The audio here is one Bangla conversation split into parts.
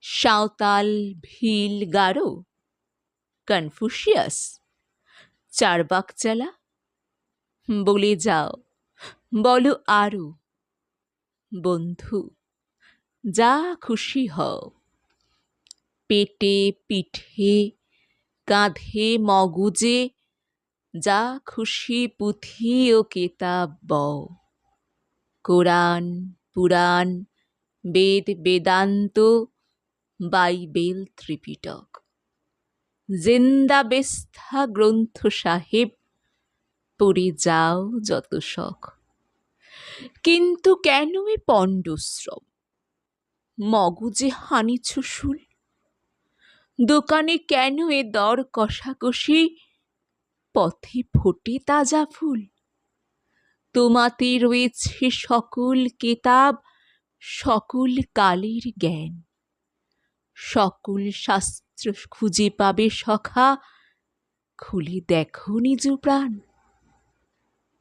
সাঁওতাল, ভিল গারো কনফুসিয়াস চারবাক চালা বলে যাও, বলো আরও, বন্ধু, যা খুশি হও। পেটে পিঠে, কাঁধে মগুজে, যা খুশি পুঁথি ও কেতাব বও। কোরআন, পুরাণ, বেদ, বেদান্ত বাইবেল ত্রিপিটক। জেন্দাবেস্থা গ্রন্থ সাহেব, পড়ে যাও যত শখ। কিন্তু কেন এ পণ্ডশ্রম? মগজে হানিছ শুল? দোকানে কেন এ দর কষাকষি? পথে ফোটে তাজা ফুল। তোমাতে রয়েছে সকল কেতাব, সকল কালের জ্ঞান। সকল শাস্ত্র খুঁজে পাবে সখা। খুলে দেখো নিজ প্রাণ।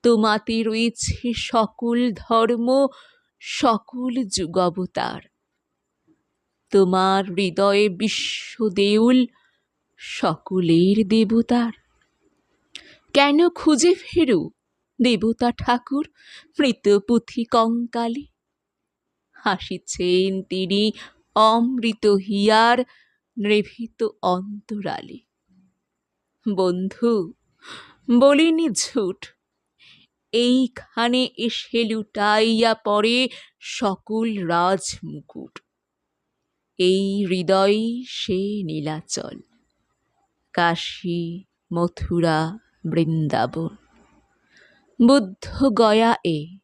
তোমাতে রয়েছে সকল ধর্ম, সকল যুগবতার তোমার হৃদয়ে বিশ্ব দেউল, সকলের দেবতার। কেন খুঁজে ফেরু দেবতা ঠাকুর, মৃত পুঁথি কঙ্কালে? হাসিছেন তিনি অমৃত হিয়ার নিভৃত অন্তরালে। বন্ধু, বলিনি ঝুট। এইখানে এসে লুটাইয়া পড়ে সকল রাজ মুকুট এই হৃদয় সে নীলাচল। কাশী, মথুরা, বৃন্দাবন। বুদ্ধ গয়া এ,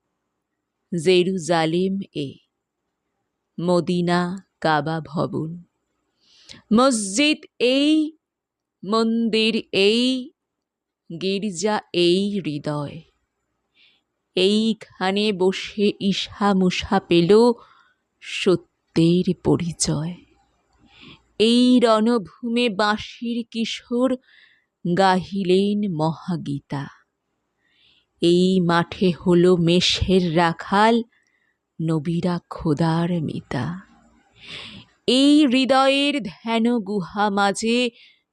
জেরুজালেম এ, মদিনা কাবা ভবন। মসজিদ এই, মন্দির এই, গির্জা এই হৃদয়। এইখানে বসে ঈশা মুষা পেল সত্যের পরিচয়। এই রণভূমে বাঁশির কিশোর গাহিলেন মহাগীতা। এই মাঠে হলো মেষের রাখাল, নবীরা খোদার মিতা। এই হৃদয়ের ধ্যান গুহা মাঝে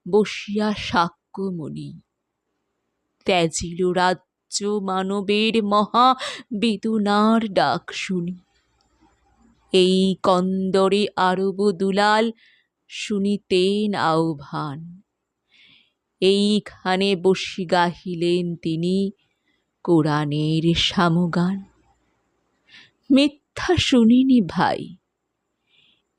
বসিয়া সাক্ষ্যমণি ত্যাজিল রাজ্য মানবের মহা বেদনার ডাক শুনি। এই কন্দরে আরব দুলাল শুনিতেন আহ্বান। এইখানে বসি গাহিলেন তিনি কোরআনের সামগান মিথ্যা শুনিনি ভাই